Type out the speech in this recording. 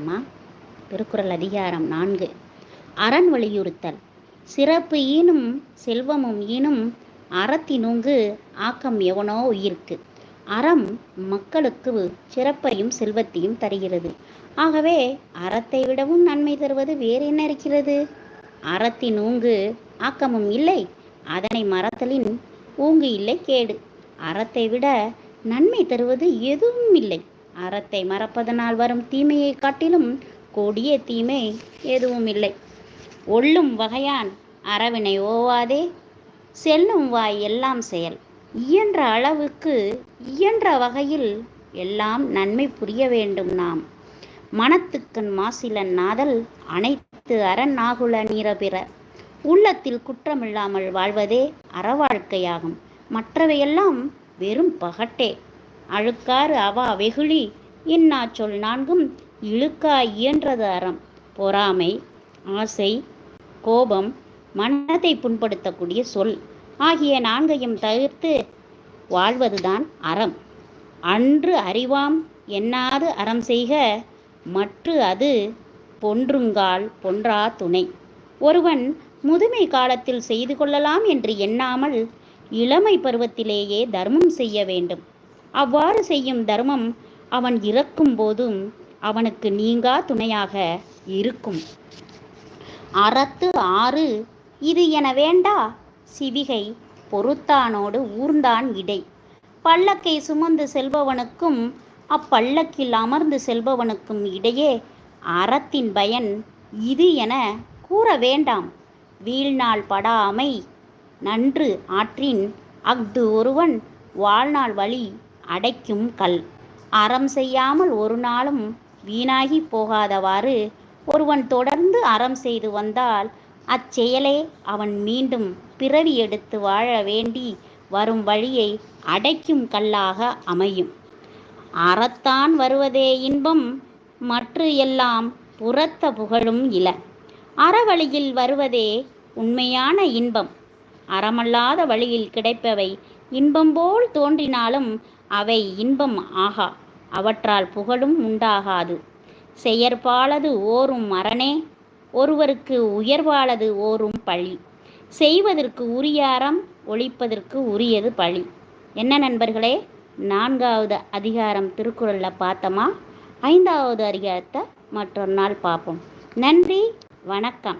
பார்க்கலாமா திருக்குறள் அதிகாரம் நான்கு. அரண் வலியுறுத்தல். சிறப்பு ஈனும் செல்வமும் ஈனும் அறத்தினுங்கு ஆக்கம் எவனோ உயிர்க்கு. அறம் மக்களுக்கு சிறப்பையும் செல்வத்தையும் தருகிறது. ஆகவே அறத்தை விடவும் நன்மை தருவது வேறு என்ன இருக்கிறது? அறத்தின் ஊங்கு ஆக்கமும் இல்லை அதனை மறத்தலின் ஊங்கு இல்லை கேடு. அறத்தை விட நன்மை தருவது எதுவும் இல்லை. அறத்தை மறப்பதனால் வரும் தீமையை காட்டிலும் கொடிய தீமை எதுவும் இல்லை ஒள்ளும் வகையான் அறவினை ஓவாதே. செல்லும் வாய் எல்லாம் செயல். இயன்ற அளவுக்கு இயன்ற வகையில் எல்லாம் நன்மை புரிய வேண்டும் நாம். மனத்துக்கண் மாசிலன் நாதல் அனைத்து அரண் நாகுல நீரபிற. உள்ளத்தில் குற்றமில்லாமல் வாழ்வதே அறவாழ்க்கையாகும். மற்றவையெல்லாம் வெறும் பகட்டே. அழுக்காறு அவா வெகுளி. இன்னா சொல் நான்கும் இழுக்கா இயன்றது அறம். பொறாமை ஆசை கோபம் மனதை புண்படுத்தக்கூடிய சொல் ஆகிய நான்கையும் தவிர்த்து வாழ்வதுதான் அறம். அன்று அறிவாம் எண்ணாது அறம் செய்க மற்று அது பொன்றுங்கால் பொன்றா துணை. ஒருவன் முதுமை காலத்தில் செய்து கொள்ளலாம் என்று எண்ணாமல் இளமை பருவத்திலேயே தர்மம் செய்ய வேண்டும். அவ்வாறு செய்யும் தர்மம் அவன் இறக்கும் போதும் அவனுக்கு நீங்கா துணையாக இருக்கும். அறத்து ஆறு. இது என வேண்டா? சிவிகை பொறுத்தானோடு ஊர்ந்தான் இடை. பல்லக்கை சுமந்து செல்பவனுக்கும் அப்பல்லக்கில் அமர்ந்து செல்பவனுக்கும் இடையே அறத்தின் பயன் இது என கூற வேண்டாம். வீழ்நாள் படாமை நன்று ஆற்றின் அஃது ஒருவன் வாழ்நாள் வழி அடைக்கும் கல். அறம் செய்யாமல் ஒரு நாளும் வீணாகி போகாதவாறு ஒருவன் தொடர்ந்து அறம் செய்து வந்தால் அச்செயலே அவன் மீண்டும் பிறவி எடுத்து வாழ வேண்டி வரும் வழியை அடைக்கும் கல்லாக அமையும். அறத்தான் வருவதே இன்பம் மற்ற எல்லாம் புறத்த புகழும் இல. அறவழியில் வருவதே உண்மையான இன்பம். அறமல்லாத வழியில் கிடைப்பவை இன்பம் போல் தோன்றினாலும் அவை இன்பம் ஆகா அவற்றால் புகழும் உண்டாகாது. செயற்பாலது ஓரும் மரணே ஒருவருக்கு உயர்வாளது ஓரும் பழி. செய்வதற்கு உரிய அறம் ஒழிப்பதற்கு உரியது பழி. என்ன நண்பர்களே நான்காவது அதிகாரம் திருக்குறளில் பார்த்தோமா? ஐந்தாவது அதிகாரத்தை மற்றொரு நாள் பார்ப்போம். நன்றி வணக்கம்.